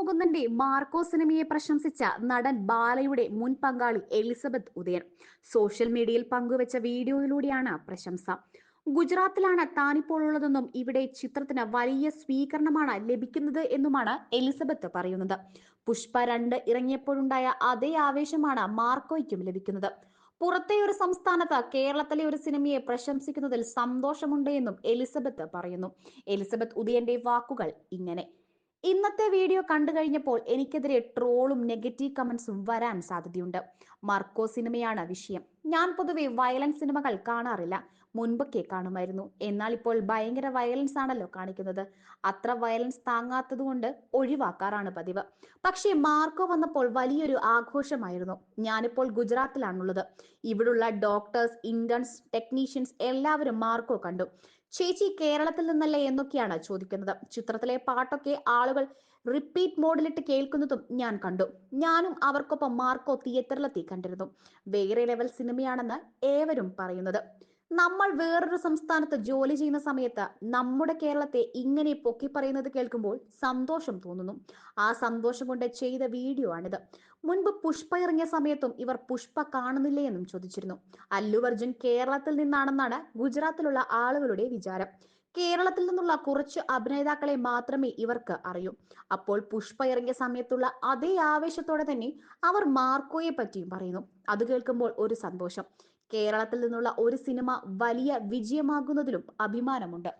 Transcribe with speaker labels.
Speaker 1: മുകുന്ദന്റെ Marco സിനിമയെ പ്രശംസിച്ച നടൻ ബാലയുടെ മുൻ പങ്കാളി എലിസബത്ത് ഉദയൻ. സോഷ്യൽ മീഡിയയിൽ പങ്കുവച്ച വീഡിയോയിലൂടെയാണ് പ്രശംസ. ഗുജറാത്തിലാണ് താനിപ്പോൾ ഉള്ളതെന്നും ഇവിടെ ചിത്രത്തിന് വലിയ സ്വീകരണമാണ് ലഭിക്കുന്നത് എന്നുമാണ് എലിസബത്ത് പറയുന്നത്. പുഷ്പ രണ്ട് ഇറങ്ങിയപ്പോഴുണ്ടായ അതേ ആവേശമാണ് മാർക്കോയ്ക്കും ലഭിക്കുന്നത്. പുറത്തെ ഒരു സംസ്ഥാനത്ത് കേരളത്തിലെ ഒരു സിനിമയെ പ്രശംസിക്കുന്നതിൽ സന്തോഷമുണ്ട് എന്നും എലിസബത്ത് പറയുന്നു. എലിസബത്ത് ഉദയന്റെ വാക്കുകൾ ഇങ്ങനെ. ഇന്നത്തെ വീഡിയോ കണ്ടു കഴിഞ്ഞപ്പോൾ എനിക്കെതിരെ ട്രോളും നെഗറ്റീവ് കമന്റ്സും വരാൻ സാധ്യതയുണ്ട്. മർക്കോ സിനിമയാണ് വിഷയം. ഞാൻ പൊതുവെ വയലൻസ് സിനിമകൾ കാണാറില്ല. മുൻപൊക്കെ കാണുമായിരുന്നു എന്നാൽ ഇപ്പോൾ ഭയങ്കര വയലൻസ് ആണല്ലോ കാണിക്കുന്നത്. അത്ര വയലൻസ് താങ്ങാത്തത് കൊണ്ട് ഒഴിവാക്കാറാണ് പതിവ്. പക്ഷേ മാർക്കോ വന്നപ്പോൾ വലിയൊരു ആഘോഷമായിരുന്നു. ഞാനിപ്പോൾ ഗുജറാത്തിലാണുള്ളത്. ഇവിടുള്ള ഡോക്ടേഴ്സ് ഇന്റേൺസ് ടെക്നീഷ്യൻസ് എല്ലാവരും മാർക്കോ കണ്ടു. ചേച്ചി കേരളത്തിൽ നിന്നല്ലേ എന്നൊക്കെയാണ് ചോദിക്കുന്നത്. ചിത്രത്തിലെ പാട്ടൊക്കെ ആളുകൾ റിപ്പീറ്റ് മോഡിലിട്ട് കേൾക്കുന്നതും ഞാൻ കണ്ടു. ഞാനും അവർക്കൊപ്പം മാർക്കോ തിയേറ്ററിലെത്തി കണ്ടിരുന്നു. വേറെ ലെവൽ സിനിമയാണെന്ന് ഏവരും പറയുന്നത്. നമ്മൾ വേറൊരു സംസ്ഥാനത്ത് ജോലി ചെയ്യുന്ന സമയത്ത് നമ്മുടെ കേരളത്തെ ഇങ്ങനെ പൊക്കി പറയുന്നത് കേൾക്കുമ്പോൾ സന്തോഷം തോന്നുന്നു. ആ സന്തോഷം കൊണ്ട് ചെയ്ത വീഡിയോ ആണിത്. മുൻപ് പുഷ്പ ഇറങ്ങിയ സമയത്തും ഇവർ പുഷ്പ കാണുന്നില്ലേ എന്നും ചോദിച്ചിരുന്നു. അല്ലു അർജുൻ കേരളത്തിൽ നിന്നാണെന്നാണ് ഗുജറാത്തിലുള്ള ആളുകളുടെ വിചാരം. കേരളത്തിൽ നിന്നുള്ള കുറച്ച് അഭിനേതാക്കളെ മാത്രമേ ഇവർക്ക് അറിയൂ. അപ്പോൾ പുഷ്പ ഇറങ്ങിയ സമയത്തുള്ള അതേ ആവേശത്തോടെ തന്നെ അവർ മാർക്കോയെ പറ്റിയും പറയുന്നു. അത് കേൾക്കുമ്പോൾ ഒരു സന്തോഷം. കേരളത്തിൽ നിന്നുള്ള ഒരു സിനിമ വലിയ വിജയമാകുന്നതിലും അഭിമാനമുണ്ട്.